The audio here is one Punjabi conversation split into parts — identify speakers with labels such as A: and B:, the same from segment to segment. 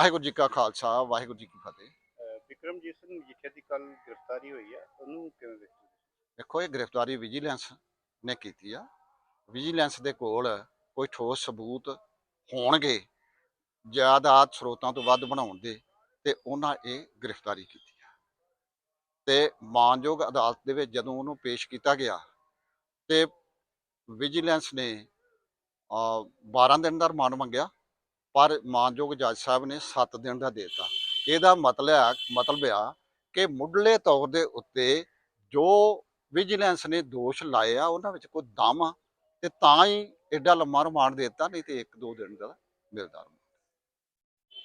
A: ਵਾਹਿਗੁਰੂ ਜੀ ਕਾ ਖਾਲਸਾ ਵਾਹਿਗੁਰੂ ਜੀ ਕੀ ਫਤਿਹ।
B: ਵਿਕਰਮਜੀਤ ਸਿੰਘ ਮਜੀਠੀਆ ਦੀ ਕੱਲ ਗ੍ਰਿਫਤਾਰੀ ਹੋਈ ਹੈ ਉਹਨੂੰ ਕਿਵੇਂ ਵੇਖਦੇ?
A: ਦੇਖੋ ਇਹ ਗ੍ਰਿਫਤਾਰੀ ਵਿਜੀਲੈਂਸ ਨੇ ਕੀਤੀ ਆ। ਵਿਜੀਲੈਂਸ ਦੇ ਕੋਲ ਕੋਈ ਠੋਸ ਸਬੂਤ ਹੋਣਗੇ ਜ਼ਿਆਦਾਤ ਸਰੋਤਾਂ ਤੋਂ ਵੱਧ ਬਣਾਉਣ ਦੇ ਤੇ ਉਹਨਾਂ ਇਹ ਗ੍ਰਿਫਤਾਰੀ ਕੀਤੀ ਆ। ਤੇ ਮਾਨਯੋਗ ਅਦਾਲਤ ਦੇ ਵਿੱਚ ਜਦੋਂ ਉਹਨੂੰ ਪੇਸ਼ ਕੀਤਾ ਗਿਆ ਤੇ ਵਿਜੀਲੈਂਸ ਨੇ ਅ 12 ਦਿਨ ਦਾ ਰਿਮਾਂਡ ਮੰਗਿਆ ਪਰ ਮਾਨਯੋਗ ਜੱਜ ਸਾਹਿਬ ਨੇ 7 ਦਿਨ ਦਾ ਦੇ ਦਿੱਤਾ। ਇਹਦਾ ਮਤਲਬ ਆ ਮਤਲਬ ਆ ਕਿ ਮੁੱਢਲੇ ਤੌਰ ਦੇ ਉੱਤੇ ਜੋ ਵਿਜੀਲੈਂਸ ਨੇ ਦੋਸ਼ ਲਾਏ ਆ ਉਹਨਾਂ ਵਿੱਚ ਕੋਈ ਦਮ ਆ ਤੇ ਤਾਂ ਹੀ ਐਡਾ ਲੰਮਾ ਰਿਮਾਂਡ ਦੇ ਦਿੱਤਾ ਨਹੀਂ ਤੇ 1-2 ਦਿਨ ਦਾ ਮਿਲਦਾ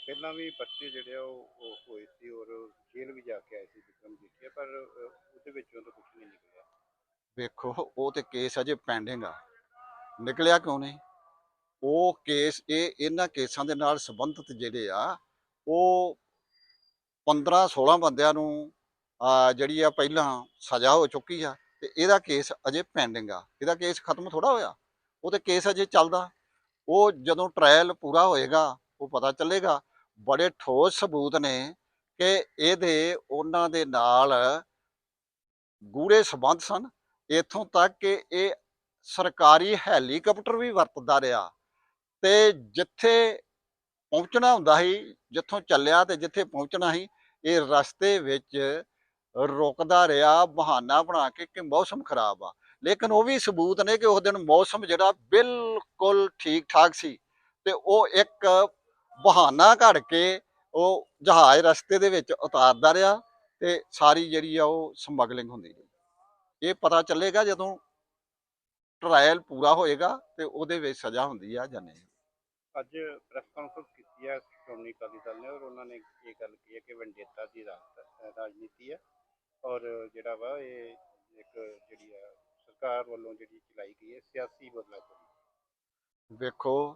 B: ਪਹਿਲਾਂ ਵੀ ਬੱਚੇ ਜਿਹੜੇ ਉਹ ਹੋਏ ਸੀ ਔਰ ਜੇਲ੍ਹ ਵੀ ਜਾ ਕੇ ਆਏ ਸੀ ਵਿਕਰਮ ਮਜੀਠੀਆ ਪਰ ਉਹਦੇ ਵਿੱਚੋਂ ਤਾਂ ਕੁਝ ਨਹੀਂ ਨਿਕਲਿਆ।
A: ਵੇਖੋ ਉਹ ਤੇ ਕੇਸ ਅਜੇ ਪੈਂਡਿੰਗ ਆ। ਨਿਕਲਿਆ ਕਿਉਂ ਨਹੀਂ? ਉਹ ਕੇਸ, ਇਹ ਇਹਨਾਂ ਕੇਸਾਂ ਦੇ ਨਾਲ ਸੰਬੰਧਿਤ ਜਿਹੜੇ ਆ, ਉਹ 15-16 ਬੰਦਿਆਂ ਨੂੰ ਜਿਹੜੀ ਆ ਪਹਿਲਾਂ ਸਜ਼ਾ ਹੋ ਚੁੱਕੀ ਆ ਤੇ ਇਹਦਾ ਕੇਸ ਅਜੇ ਪੈਂਡਿੰਗ ਆ। ਇਹਦਾ ਕੇਸ ਖਤਮ ਥੋੜਾ ਹੋਇਆ। ਉਹ ਤੇ ਕੇਸ ਅਜੇ ਚੱਲਦਾ। ਉਹ ਜਦੋਂ ਟ੍ਰਾਇਲ ਪੂਰਾ ਹੋਏਗਾ, ਉਹ ਪਤਾ ਚੱਲੇਗਾ। ਬੜੇ ਠੋਸ ਸਬੂਤ ਨੇ ਕਿ ਇਹਦੇ, ਉਹਨਾਂ ਦੇ ਨਾਲ ਗੂੜੇ ਸਬੰਧ ਸਨ। ਇਥੋਂ ਤੱਕ ਕਿ ਇਹ ਸਰਕਾਰੀ ਹੈਲੀਕਾਪਟਰ ਵੀ ਵਰਤਦਾ ਰਿਹਾ। ਤੇ ਜਿੱਥੇ ਪਹੁੰਚਣਾ ਹੁੰਦਾ ਸੀ, ਜਿੱਥੋਂ ਚੱਲਿਆ ਤੇ ਜਿੱਥੇ ਪਹੁੰਚਣਾ ਸੀ, ਇਹ ਰਸਤੇ ਵਿੱਚ ਰੁਕਦਾ ਰਿਹਾ, ਬਹਾਨਾ ਬਣਾ ਕੇ ਕਿ ਮੌਸਮ ਖਰਾਬ ਆ। ਲੇਕਿਨ ਉਹ ਵੀ ਸਬੂਤ ਨੇ ਕਿ ਉਸ ਦਿਨ ਮੌਸਮ ਜਿਹੜਾ ਬਿਲਕੁਲ ਠੀਕ ਠਾਕ ਸੀ ਤੇ ਉਹ ਇੱਕ ਬਹਾਨਾ ਘੜ ਕੇ ਉਹ ਜਹਾਜ਼ ਰਸਤੇ ਦੇ ਵਿੱਚ ਉਤਾਰਦਾ ਰਿਹਾ ਤੇ ਸਾਰੀ ਜਿਹੜੀ ਆ ਉਹ ਸਮਗਲਿੰਗ ਹੁੰਦੀ ਰਹੀ। ਇਹ ਪਤਾ ਚੱਲੇਗਾ ਜਦੋਂ ਟ੍ਰਾਇਲ ਪੂਰਾ ਹੋਏਗਾ ਤੇ ਉਹਦੇ ਵਿੱਚ ਸਜ਼ਾ ਹੁੰਦੀ ਆ ਜਾਂ ਨਹੀਂ।
B: ਅੱਜ ਪ੍ਰੈਸ ਕਾਨਫਰੰਸ ਕੀਤੀ ਹੈ ਸ਼੍ਰੋਮਣੀ ਅਕਾਲੀ ਦਲ ਨੇ ਔਰ ਉਹਨਾਂ ਨੇ ਇਹ ਗੱਲ ਕਹੀ ਹੈ ਕਿ ਵੰਡੇਤਾ ਦੀ ਰਾਜਨੀਤੀ ਹੈ ਔਰ ਜਿਹੜਾ ਵਾ ਇਹ ਇੱਕ ਜਿਹੜੀ ਆ ਸਰਕਾਰ ਵੱਲੋਂ ਜਿਹੜੀ ਚਲਾਈ ਗਈ ਹੈ ਸਿਆਸੀ ਬਦਲਾਅ
A: ਵੇਖੋ,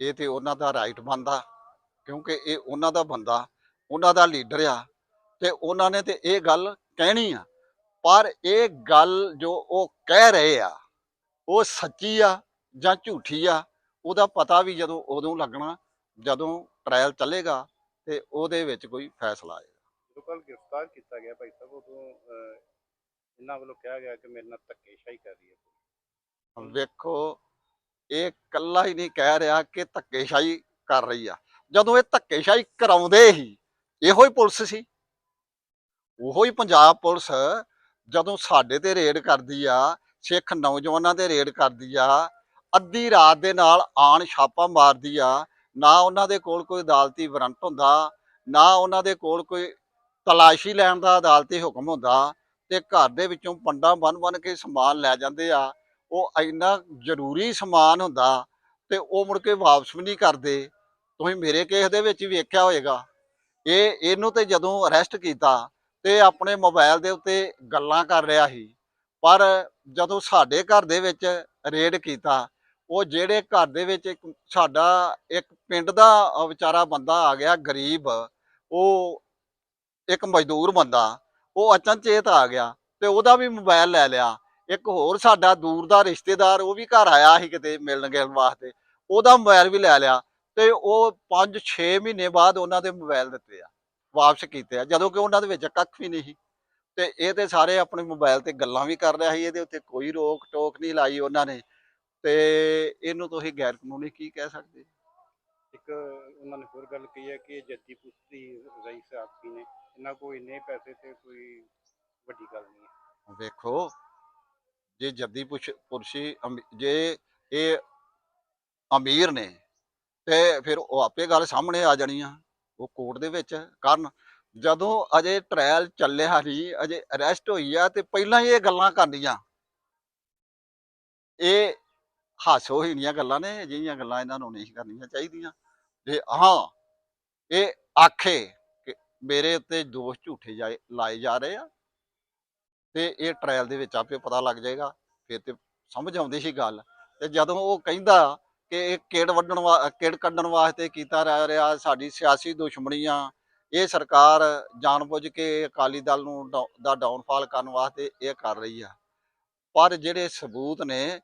A: ਇਹ ਤੇ ਉਹਨਾਂ ਦਾ ਰਾਈਟ ਬੰਦਾ ਕਿਉਂਕਿ ਇਹ ਉਹਨਾਂ ਦਾ ਬੰਦਾ, ਉਹਨਾਂ ਦਾ ਲੀਡਰ ਆ ਤੇ ਉਹਨਾਂ ਨੇ ਤੇ ਇਹ ਗੱਲ ਕਹਿਣੀ ਆ। ਪਰ ਇਹ ਗੱਲ ਜੋ ਉਹ ਕਹਿ ਰਹੇ ਆ, ਉਹ ਸੱਚੀ ਆ ਜਾਂ ਝੂਠੀ ਆ ਉਹਦਾ ਪਤਾ ਵੀ ਜਦੋਂ ਉਦੋਂ ਲੱਗਣਾ ਜਦੋਂ ਟ੍ਰਾਇਲ ਚੱਲੇਗਾ ਤੇ ਉਹਦੇ ਵਿੱਚ ਕੋਈ ਫੈਸਲਾ ਆਏਗਾ।
B: ਜਦੋਂ ਕੱਲ ਗ੍ਰਿਫਤਾਰ ਕੀਤਾ ਗਿਆ ਭਾਈ ਸਾਹਿਬ ਉਦੋਂ ਇਹਨਾਂ ਵੱਲੋਂ ਕਿਹਾ ਗਿਆ ਕਿ ਮੇਰੇ ਨਾਲ ਧੱਕੇਸ਼ਾਹੀ ਕਰ ਰਹੀ ਹੈ
A: ਵੇਖੋ ਇਹ ਕੱਲਾ ਹੀ ਨਹੀਂ ਕਹਿ ਰਿਹਾ ਕਿ ਧੱਕੇਸ਼ਾਹੀ ਕਰ ਰਹੀ ਆ। ਜਦੋਂ ਇਹ ਧੱਕੇਸ਼ਾਹੀ ਕਰਾਉਂਦੇ ਹੀ ਇਹੋ ਹੀ ਪੁਲਿਸ ਸੀ। ਉਹੋ ਹੀ ਪੰਜਾਬ ਪੁਲਿਸ ਜਦੋਂ ਸਾਡੇ ਤੇ ਰੇਡ ਕਰਦੀ ਆ ਸਿੱਖ ਨੌਜਵਾਨਾਂ ਤੇ ਰੇਡ ਕਰਦੀ ਆ ਅੱਧੀ ਰਾਤ ਦੇ ਨਾਲ ਆਣ ਛਾਪਾ ਮਾਰਦੀ ਆ, ਨਾ ਉਹਨਾਂ ਦੇ ਕੋਲ ਕੋਈ ਅਦਾਲਤੀ ਵਾਰੰਟ ਹੁੰਦਾ, ਨਾ ਉਹਨਾਂ ਦੇ ਕੋਲ ਕੋਈ ਤਲਾਸ਼ੀ ਲੈਣ ਦਾ ਅਦਾਲਤੀ ਹੁਕਮ ਹੁੰਦਾ ਤੇ ਘਰ ਦੇ ਵਿੱਚੋਂ ਪੰਡਾਂ ਬੰਨ ਬੰਨ ਕੇ ਸਮਾਨ ਲੈ ਜਾਂਦੇ ਆ। ਉਹ ਇੰਨਾ ਜ਼ਰੂਰੀ ਸਮਾਨ ਹੁੰਦਾ ਤੇ ਉਹ ਮੁੜ ਕੇ ਵਾਪਸ ਵੀ ਨਹੀਂ ਕਰਦੇ। ਤੁਸੀਂ ਮੇਰੇ ਕੇਸ ਦੇ ਵਿੱਚ ਵੇਖਿਆ ਹੋਵੇਗਾ ਇਹ, ਇਹਨੂੰ ਤੇ ਜਦੋਂ ਅਰੈਸਟ ਕੀਤਾ ਤੇ ਆਪਣੇ ਮੋਬਾਈਲ ਦੇ ਉੱਤੇ ਗੱਲਾਂ ਕਰ ਰਿਹਾ ਸੀ। ਪਰ ਜਦੋਂ ਸਾਡੇ ਘਰ ਦੇ ਵਿੱਚ ਰੇਡ ਕੀਤਾ ਉਹ ਜਿਹੜੇ ਘਰ ਦੇ ਵਿੱਚ ਇੱਕ ਸਾਡਾ ਇੱਕ ਪਿੰਡ ਦਾ ਵਿਚਾਰਾ ਬੰਦਾ ਆ ਗਿਆ, ਗਰੀਬ, ਉਹ ਇੱਕ ਮਜ਼ਦੂਰ ਬੰਦਾ, ਉਹ ਅਚਨਚੇਤ ਆ ਗਿਆ ਤੇ ਉਹਦਾ ਵੀ ਮੋਬਾਈਲ ਲੈ ਲਿਆ। ਇੱਕ ਹੋਰ ਸਾਡਾ ਦੂਰ ਦਾ ਰਿਸ਼ਤੇਦਾਰ, ਉਹ ਵੀ ਘਰ ਆਇਆ ਸੀ ਕਿਤੇ ਮਿਲਣ ਗਿਲਣ ਵਾਸਤੇ, ਉਹਦਾ ਮੋਬਾਈਲ ਵੀ ਲੈ ਲਿਆ ਤੇ ਉਹ 5-6 ਮਹੀਨੇ ਬਾਅਦ ਉਹਨਾਂ ਦੇ ਮੋਬਾਈਲ ਦਿੱਤੇ ਆ, ਵਾਪਸ ਕੀਤੇ ਆ, ਜਦੋਂ ਕਿ ਉਹਨਾਂ ਦੇ ਵਿੱਚ ਕੱਖ ਵੀ ਨਹੀਂ ਸੀ। ਤੇ ਇਹ ਤੇ ਸਾਰੇ ਆਪਣੇ ਮੋਬਾਈਲ ਤੇ ਗੱਲਾਂ ਵੀ ਕਰ ਰਿਹਾ ਸੀ, ਇਹਦੇ ਉੱਤੇ ਕੋਈ ਰੋਕ ਟੋਕ ਨਹੀਂ ਲਾਈ ਉਹਨਾਂ ਨੇ। ਤੇ ਇਹਨੂੰ ਤੁਸੀਂ ਗੈਰ ਕਾਨੂੰਨੀ ਕੀ ਕਹਿ ਸਕਦੇ?
B: ਇੱਕ ਉਹਨਾਂ ਨੇ ਹੋਰ ਗੱਲ ਕਹੀ ਹੈ ਕਿ ਜੱਦੀ ਪੁਸ਼ਤੀ ਰਈਸ ਆਖੀ ਨੇ। ਇਹਨਾਂ ਕੋਲ ਇੰਨੇ ਪੈਸੇ ਤੇ ਕੋਈ ਵੱਡੀ ਗੱਲ ਨਹੀਂ ਹੈ।
A: ਵੇਖੋ ਜੇ ਜੱਦੀ ਪੁਰਸ਼ੀ ਜੇ ਇਹ ਅਮੀਰ ਨੇ ਤੇ ਫਿਰ ਉਹ ਆਪੇ ਗੱਲ ਸਾਹਮਣੇ ਆ ਜਾਣੀ ਆ। ਉਹ ਕੋਰਟ ਦੇ ਵਿੱਚ ਕਰਨ। ਜਦੋਂ ਅਜੇ ਟ੍ਰਾਇਲ ਚੱਲਿਆ ਨਹੀਂ ਅਜੇ ਅਰੈਸਟ ਹੋਈ ਆ ਤੇ ਪਹਿਲਾਂ ਹੀ ਇਹ ਗੱਲਾਂ ਕਰਨੀਆਂ। ਇਹ ਹਾਸੋ ਹੀਣੀਆਂ ਗੱਲਾਂ ਨੇ, ਅਜਿਹੀਆਂ ਗੱਲਾਂ ਇਹਨਾਂ ਨੂੰ ਨਹੀਂ ਕਰਨੀਆਂ ਚਾਹੀਦੀਆਂ। ਜੇ ਹਾਂ, ਇਹ ਆਖੇ ਕਿ ਮੇਰੇ ਉੱਤੇ ਦੋਸ਼ ਝੂਠੇ ਜਾਏ, ਲਾਏ ਜਾ ਰਹੇ ਆ ਤੇ ਇਹ ਟ੍ਰਾਇਲ ਦੇ ਵਿੱਚ ਆਪੇ ਪਤਾ ਲੱਗ ਜਾਏਗਾ, ਫਿਰ ਤੇ ਸਮਝ ਆਉਂਦੀ ਸੀ ਗੱਲ। ਤੇ ਜਦੋਂ ਉਹ ਕਹਿੰਦਾ ਕਿ ਇਹ ਕਿੜ ਵੱਢਣ ਵਾ ਕਿੜ ਕੱਢਣ ਵਾਸਤੇ ਕੀਤਾ ਜਾ ਰਿਹਾ, ਸਾਡੀ ਸਿਆਸੀ ਦੁਸ਼ਮਣੀ ਆ, ਇਹ ਸਰਕਾਰ ਜਾਣਬੁੱਝ ਕੇ ਅਕਾਲੀ ਦਲ ਨੂੰ ਡਾਊ- ਦਾ ਡਾਊਨਫਾਲ ਕਰਨ ਵਾਸਤੇ ਇਹ ਕਰ ਰਹੀ ਆ। ਪਰ ਜਿਹੜੇ ਸਬੂਤ ਨੇ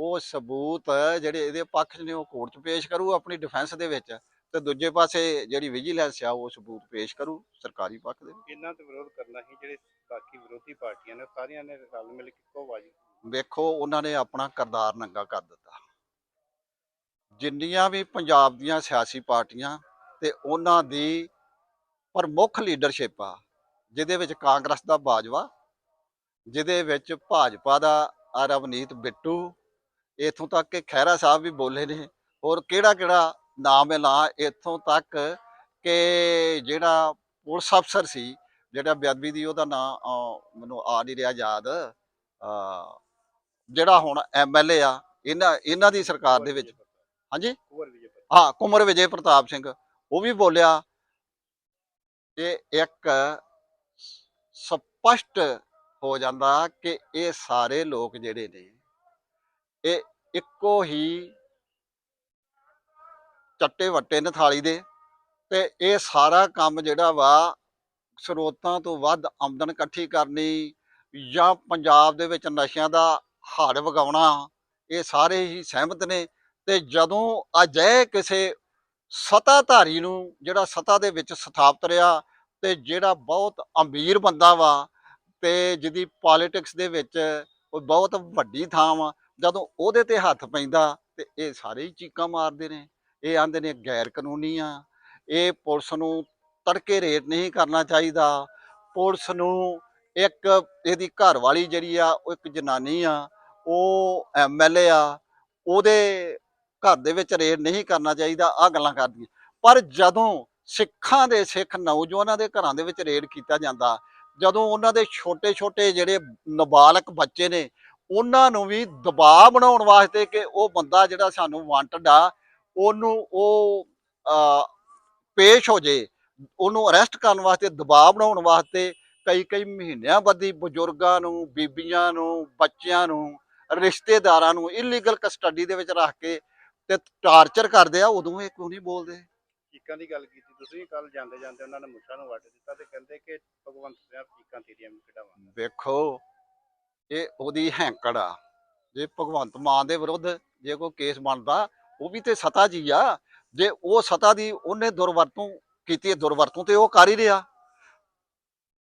A: ਉਹ ਸਬੂਤ ਜਿਹੜੇ ਇਹਦੇ ਪੱਖ ਨੇ ਉਹ ਕੋਰਟ 'ਚ ਪੇਸ਼ ਕਰੂ ਆਪਣੀ ਡਿਫੈਂਸ ਦੇ ਵਿੱਚ ਤੇ ਦੂਜੇ ਪਾਸੇ ਜਿਹੜੀ ਵਿਜੀਲੈਂਸ ਆ ਉਹ ਸਬੂਤ ਪੇਸ਼ ਕਰੂ ਸਰਕਾਰੀ ਪੱਖ ਦੇ
B: ਇਹਨਾਂ ਤੇ ਵਿਰੋਧ ਕਰਨਾ ਸੀ ਜਿਹੜੇ ਬਾਕੀ ਵਿਰੋਧੀ ਪਾਰਟੀਆਂ ਨੇ ਸਾਰੀਆਂ ਨੇ ਰਲ ਮਿਲ ਕੇ ਇੱਕੋ ਆਵਾਜ਼
A: ਵੇਖੋ ਉਹਨਾਂ ਨੇ ਆਪਣਾ ਕਰਦਾਰ ਨੰਗਾ ਕਰ ਦਿੱਤਾ। ਜਿੰਨੀਆਂ ਵੀ ਪੰਜਾਬ ਦੀਆਂ ਸਿਆਸੀ ਪਾਰਟੀਆਂ ਤੇ ਉਹਨਾਂ ਦੀ ਪ੍ਰਮੁੱਖ ਲੀਡਰਸ਼ਿਪ ਆ ਜਿਹਦੇ ਵਿੱਚ ਕਾਂਗਰਸ ਦਾ ਬਾਜਵਾ ਜਿਹਦੇ ਵਿੱਚ ਭਾਜਪਾ ਦਾ ਰਵਨੀਤ ਬਿੱਟੂ ਇਥੋਂ ਤੱਕ ਕਿ ਖਹਿਰਾ ਸਾਹਿਬ ਵੀ ਬੋਲੇ ਨੇ। ਹੋਰ ਕਿਹੜਾ ਕਿਹੜਾ ਨਾਮ ਹੈ ਲਾ ਇਥੋਂ ਤੱਕ ਕਿ ਜਿਹੜਾ ਪੁਲਿਸ ਅਫਸਰ ਸੀ ਜਿਹੜਾ ਬੇਅਦਬੀ ਦੀ ਉਹਦਾ ਨਾਮ ਮੈਨੂੰ ਆ ਨਹੀਂ ਰਿਹਾ ਯਾਦ। ਜਿਹੜਾ ਹੁਣ ਐਮਐਲਏ ਆ ਇਹਨਾਂ ਇਹਨਾਂ ਦੀ ਸਰਕਾਰ ਦੇ ਵਿੱਚ। ਹਾਂਜੀ। ਹਾਂ ਕੁਮਰ ਵਿਜੇ ਪ੍ਰਤਾਪ ਸਿੰਘ ਉਹ ਵੀ ਬੋਲਿਆ ਇਹ ਇੱਕ ਸਪਸ਼ਟ ਹੋ ਜਾਂਦਾ ਕਿ ਇਹ ਸਾਰੇ ਲੋਕ ਜਿਹੜੇ ਨੇ ਇਹ ਇੱਕੋ ਹੀ ਚੱਟੇ ਵੱਟੇ ਨੇ ਥਾਲੀ ਦੇ ਤੇ ਇਹ ਸਾਰਾ ਕੰਮ ਜਿਹੜਾ ਵਾ ਸਰੋਤਾਂ ਤੋਂ ਵੱਧ ਆਮਦਨ ਇਕੱਠੀ ਕਰਨੀ ਜਾਂ ਪੰਜਾਬ ਦੇ ਵਿੱਚ ਨਸ਼ਿਆਂ ਦਾ ਹੜ ਵਗਾਉਣਾ, ਇਹ ਸਾਰੇ ਹੀ ਸਹਿਮਤ ਨੇ ਤੇ ਜਦੋਂ ਅਜੇ ਕਿਸੇ ਸਤਾਧਾਰੀ ਨੂੰ ਜਿਹੜਾ ਸਤਾ ਦੇ ਵਿੱਚ ਸਥਾਪਿਤ ਰਿਹਾ ਤੇ ਜਿਹੜਾ ਬਹੁਤ ਅਮੀਰ ਬੰਦਾ ਵਾ ਤੇ ਜਿਹਦੀ ਪੋਲਿਟਿਕਸ ਦੇ ਵਿੱਚ ਉਹ ਬਹੁਤ ਵੱਡੀ ਥਾਂ ਵਾ ਜਦੋਂ ਉਹਦੇ ਤੇ ਹੱਥ ਪੈਂਦਾ ਤੇ ਇਹ ਸਾਰੇ ਹੀ ਚੀਕਾਂ ਮਾਰਦੇ ਨੇ। ਇਹ ਆਂਦੇ ਨੇ ਗੈਰ ਕਾਨੂੰਨੀ ਆ, ਇਹ ਪੁਲਿਸ ਨੂੰ ਤੜਕੇ ਰੇਟ ਨਹੀਂ ਕਰਨਾ ਚਾਹੀਦਾ। ਪੁਲਿਸ ਨੂੰ ਇੱਕ ਇਹਦੀ ਘਰ ਵਾਲੀ ਜਿਹੜੀ ਆ, ਉਹ ਇੱਕ ਜਨਾਨੀ ਆ, ਉਹ ਐਮਐਲਏ ਆ, ਉਹਦੇ ਘਰ ਦੇ ਵਿੱਚ ਰੇਡ ਨਹੀਂ ਕਰਨਾ ਚਾਹੀਦਾ ਆ ਗੱਲਾਂ ਕਰਦੀਆਂ। ਪਰ ਜਦੋਂ ਸਿੱਖਾਂ ਦੇ ਸਿੱਖ ਨੌਜਵਾਨਾਂ ਦੇ ਘਰਾਂ ਦੇ ਵਿੱਚ ਰੇਡ ਕੀਤਾ ਜਾਂਦਾ, ਜਦੋਂ ਉਹਨਾਂ ਦੇ ਛੋਟੇ ਛੋਟੇ ਜਿਹੜੇ ਨਾਬਾਲਗ ਬੱਚੇ ਨੇ ਉਹਨਾਂ ਨੂੰ ਵੀ ਦਬਾਅ ਬਣਾਉਣ ਵਾਸਤੇ ਕਿ ਉਹ ਬੰਦਾ ਜਿਹੜਾ ਸਾਨੂੰ ਵਾਂਟਡ ਆ ਉਹਨੂੰ ਉਹ ਪੇਸ਼ ਹੋ ਜੇ ਉਹਨੂੰ ਅਰੈਸਟ ਕਰਨ ਵਾਸਤੇ ਦਬਾਅ ਬਣਾਉਣ ਵਾਸਤੇ ਕਈ ਕਈ ਮਹੀਨਿਆਂ ਬੱਧੀ ਬਜ਼ੁਰਗਾਂ ਨੂੰ ਬੀਬੀਆਂ ਨੂੰ ਬੱਚਿਆਂ ਨੂੰ ਰਿਸ਼ਤੇਦਾਰਾਂ ਨੂੰ ਇਲੀਗਲ ਕਸਟਡੀ ਦੇ ਵਿੱਚ ਰੱਖ ਕੇ ਤੇ ਟਾਰਚਰ ਕਰਦੇ ਆ ਉਦੋਂ ਇਹ ਕਿਉਂ ਨਹੀਂ ਬੋਲਦੇ?
B: ਚੀਕਾਂ ਦੀ ਗੱਲ ਕੀਤੀ ਤੁਸੀਂ ਕੱਲ ਜਾਂਦੇ ਜਾਂਦੇ ਉਹਨਾਂ ਨੇ ਮੁੱਛਾਂ ਨੂੰ ਵੱਢ ਦਿੱਤਾ ਤੇ ਕਹਿੰਦੇ ਕਿ ਭਗਵੰਤ ਸਿੰਘ ਚੀਕਾਂ ਤੇਰੀਆਂ ਵੀ ਕਢਾਵਾਂਗਾ।
A: ਵੇਖੋ ਇਹ ਉਹਦੀ ਹੈਂਕੜ ਆ। ਜੇ ਭਗਵੰਤ ਮਾਨ ਦੇ ਵਿਰੁੱਧ ਜੇ ਕੋਈ ਕੇਸ ਬਣਦਾ, ਉਹ ਵੀ ਤੇ ਸਤਾ ਜੀ ਆ। ਜੇ ਉਹ ਸਤਾ ਦੀ ਉਹਨੇ ਦੁਰਵਰਤੋਂ ਕੀਤੀ ਦੁਰਵਰਤੋਂ ਤੇ ਉਹ ਕਰ ਹੀ ਰਿਹਾ।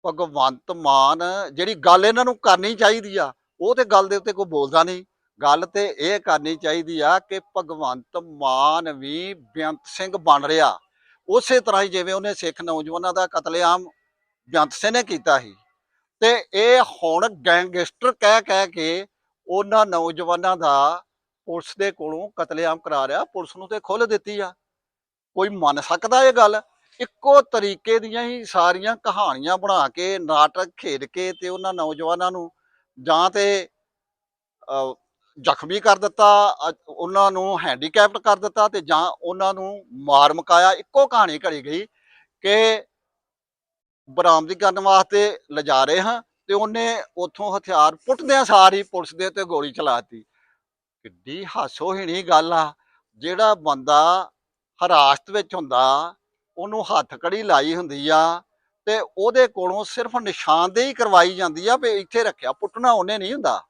A: ਭਗਵੰਤ ਮਾਨ ਜਿਹੜੀ ਗੱਲ ਇਹਨਾਂ ਨੂੰ ਕਰਨੀ ਚਾਹੀਦੀ ਆ, ਉਹ ਤੇ ਗੱਲ ਦੇ ਉੱਤੇ ਕੋਈ ਬੋਲਦਾ ਨਹੀਂ। ਗੱਲ ਤੇ ਇਹ ਕਰਨੀ ਚਾਹੀਦੀ ਆ ਕਿ ਭਗਵੰਤ ਮਾਨ ਵੀ ਬੇਅੰਤ ਸਿੰਘ ਬਣ ਰਿਹਾ। ਉਸੇ ਤਰ੍ਹਾਂ ਹੀ ਜਿਵੇਂ ਉਹਨੇ ਸਿੱਖ ਨੌਜਵਾਨਾਂ ਦਾ ਕਤਲੇਆਮ ਬੇਅੰਤ ਸਿੰਘ ਨੇ ਕੀਤਾ ਸੀ। ਤੇ ਇਹ ਹੁਣ ਗੈਂਗਸਟਰ ਕਹਿ ਕਹਿ ਕੇ ਉਹਨਾਂ ਨੌਜਵਾਨਾਂ ਦਾ ਪੁਲਿਸ ਦੇ ਕੋਲੋਂ ਕਤਲੇਆਮ ਕਰਾ ਰਿਹਾ, ਪੁਲਿਸ ਨੂੰ ਤੇ ਖੁੱਲ ਦਿੱਤੀ ਆ। ਕੋਈ ਮੰਨ ਸਕਦਾ ਇਹ ਗੱਲ? ਇੱਕੋ ਤਰੀਕੇ ਦੀਆਂ ਹੀ ਸਾਰੀਆਂ ਕਹਾਣੀਆਂ ਬਣਾ ਕੇ, ਨਾਟਕ ਖੇਡ ਕੇ ਤੇ ਉਹਨਾਂ ਨੌਜਵਾਨਾਂ ਨੂੰ ਜਾਂ ਤੇ ਜ਼ਖਮੀ ਕਰ ਦਿੱਤਾ ਉਹਨਾਂ ਨੂੰ ਹੈਂਡੀਕੈਪਟ ਕਰ ਦਿੱਤਾ ਤੇ ਜਾਂ ਉਹਨਾਂ ਨੂੰ ਮਾਰ ਮਕਾਇਆ। ਇੱਕੋ ਕਹਾਣੀ ਘੜੀ ਗਈ ਕਿ ਬਰਾਮਦੀ ਕਰਨ ਵਾਸਤੇ ਲਿਜਾ ਰਹੇ ਹਾਂ ਤੇ ਉਹਨੇ ਉੱਥੋਂ ਹਥਿਆਰ ਪੁੱਟਦਿਆਂ ਸਾਰ ਹੀ ਪੁਲਿਸ ਦੇ ਉੱਤੇ ਗੋਲੀ ਚਲਾਤੀ ਕਿੱਡੀ ਹਾਸੋਹੀਣੀ ਗੱਲ ਆ, ਜਿਹੜਾ ਬੰਦਾ ਹਰਾਸਤ ਵਿੱਚ ਹੁੰਦਾ, ਉਹਨੂੰ ਹੱਥ ਕੜੀ ਲਾਈ ਹੁੰਦੀ ਆ ਤੇ ਉਹਦੇ ਕੋਲੋਂ ਸਿਰਫ ਨਿਸ਼ਾਨਦੇਹੀ ਕਰਵਾਈ ਜਾਂਦੀ ਆ ਵੀ ਇੱਥੇ ਰੱਖਿਆ, ਪੁੱਟਣਾ ਉਹਨੇ ਨਹੀਂ ਹੁੰਦਾ।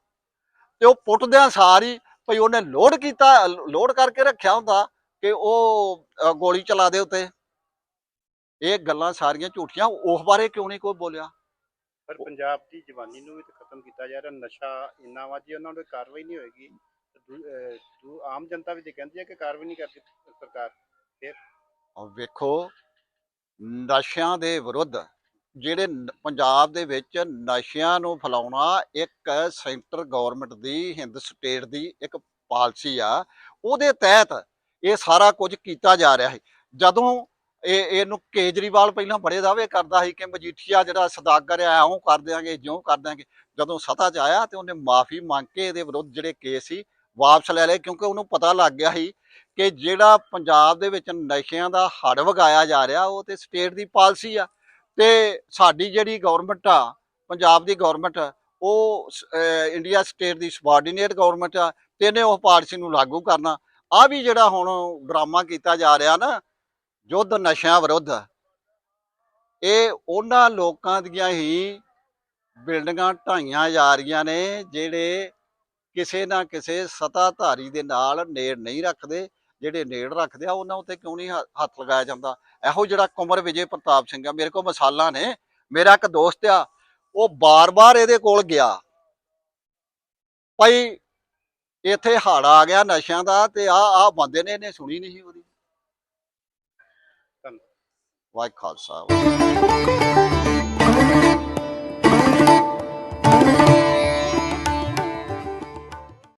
A: ਤੇ ਉਹ ਪੁੱਟਦਿਆਂ ਸਾਰ ਹੀ ਭਈ ਉਹਨੇ ਲੋਡ ਕੀਤਾ, ਲੋਡ ਕਰਕੇ ਰੱਖਿਆ ਹੁੰਦਾ ਕਿ ਉਹ ਗੋਲੀ ਚਲਾ ਦੇ ਉੱਤੇ। ਇਹ ਗੱਲਾਂ ਸਾਰੀਆਂ ਝੂਠੀਆਂ ਉਸ ਬਾਰੇ ਕਿਉਂ ਨਹੀਂ ਕੋਈ ਬੋਲਿਆ?
B: ਪਰ ਪੰਜਾਬ ਦੀ ਜਵਾਨੀ ਨੂੰ ਵੀ ਤਾਂ ਖਤਮ ਕੀਤਾ ਜਾ ਰਿਹਾ ਨਸ਼ਾ ਇੰਨਾ ਵਾ ਜੇ ਉਹਨਾਂ ਨੂੰ ਕਾਰਵਾਈ ਨਹੀਂ ਹੋਏਗੀ ਦੂ- ਆਮ ਜਨਤਾ ਵੀ ਤੇ ਕਹਿੰਦੀ ਹੈ ਕਿ ਕਾਰਵਾਈ ਨਹੀਂ ਕਰਦੀ ਸਰਕਾਰ।
A: ਔਰ ਵੇਖੋ ਨਸ਼ਿਆਂ ਦੇ ਵਿਰੁੱਧ ਜਿਹੜੇ ਪੰਜਾਬ ਦੇ ਵਿੱਚ ਨਸ਼ਿਆਂ ਨੂੰ ਫੈਲਾਉਣਾ ਇੱਕ ਸੈਂਟਰ ਗਵਰਨਮੈਂਟ ਦੀ ਹਿੰਦ ਸਟੇਟ ਦੀ ਇੱਕ ਪਾਲਿਸੀ ਆ ਉਹਦੇ ਤਹਿਤ ਇਹ ਸਾਰਾ ਕੁਝ ਕੀਤਾ ਜਾ ਰਿਹਾ ਹੈ। ਜਦੋਂ ਇਹ ਇਹਨੂੰ ਕੇਜਰੀਵਾਲ ਪਹਿਲਾਂ ਬੜੇ ਦਾਅਵੇ ਕਰਦਾ ਸੀ ਕਿ ਮਜੀਠੀਆ ਜਿਹੜਾ ਸਦਾਗਰ ਆ ਇਉਂ ਕਰ ਦਿਆਂਗੇ, ਜਿਉਂ ਕਰ ਦਿਆਂਗੇ। ਜਦੋਂ ਸੱਤਾ 'ਚ ਆਇਆ ਤੇ ਉਹਨੇ ਮਾਫੀ ਮੰਗ ਕੇ ਇਹਦੇ ਵਿਰੁੱਧ ਜਿਹੜੇ ਕੇਸ ਸੀ, ਵਾਪਸ ਲੈ ਲਏ, ਕਿਉਂਕਿ ਉਹਨੂੰ ਪਤਾ ਲੱਗ ਗਿਆ ਸੀ ਕਿ ਜਿਹੜਾ ਪੰਜਾਬ ਦੇ ਵਿੱਚ ਨਸ਼ਿਆਂ ਦਾ ਹੜ ਵਗਾਇਆ ਜਾ ਰਿਹਾ, ਉਹ ਤੇ ਸਟੇਟ ਦੀ ਪਾਲਿਸੀ ਆ। ਤੇ ਸਾਡੀ ਜਿਹੜੀ ਗਵਰਨਮੈਂਟ ਆ, ਪੰਜਾਬ ਦੀ ਗਵਰਨਮੈਂਟ ਉਹ ਇੰਡੀਆ ਸਟੇਟ ਦੀ ਸਬਾਰਡੀਨੇਟ ਗਵਰਨਮੈਂਟ ਆ, ਤੇ ਇਹਨੇ ਉਹ ਪਾਲਿਸੀ ਨੂੰ ਲਾਗੂ ਕਰਨਾ। ਆ ਵੀ ਜਿਹੜਾ ਹੁਣ ਡਰਾਮਾ ਕੀਤਾ ਜਾ ਰਿਹਾ ਨਾ ਯੁੱਧ ਨਸ਼ਿਆਂ ਵਿਰੁੱਧ। ਇਹ ਉਹਨਾਂ ਲੋਕਾਂ ਦੀਆਂ ਹੀ ਬਿਲਡਿੰਗਾਂ ਢਾਈਆਂ ਜਾ ਰਹੀਆਂ ਨੇ, ਜਿਹੜੇ ਕਿਸੇ ਨਾ ਕਿਸੇ ਸਤਾਧਾਰੀ ਦੇ ਨਾਲ ਨੇੜ ਨਹੀਂ ਰੱਖਦੇ। ਜਿਹੜੇ ਨੇੜ ਰੱਖਦੇ ਆ, ਉਹਨਾਂ ਉੱਤੇ ਕਿਉਂ ਨਹੀਂ ਹੱਥ ਲਗਾਇਆ ਜਾਂਦਾ? ਇਹੋ ਜਿਹੜਾ ਕੁਮਰ ਵਿਜੇ ਪ੍ਰਤਾਪ ਸਿੰਘ ਆ, ਮੇਰੇ ਕੋਲ ਮਸਾਲਾ ਨੇ। ਮੇਰਾ ਇੱਕ ਦੋਸਤ ਆ, ਉਹ ਬਾਰ-ਬਾਰ ਇਹਦੇ ਕੋਲ ਗਿਆ। ਭਾਈ, ਇੱਥੇ ਹਾੜ ਆ ਗਿਆ ਨਸ਼ਿਆਂ ਦਾ ਤੇ ਆ ਆ ਬੰਦੇ ਨੇ ਇਹਨੇ ਸੁਣੀ ਨਹੀਂ ਉਹਦੀ। like cod I?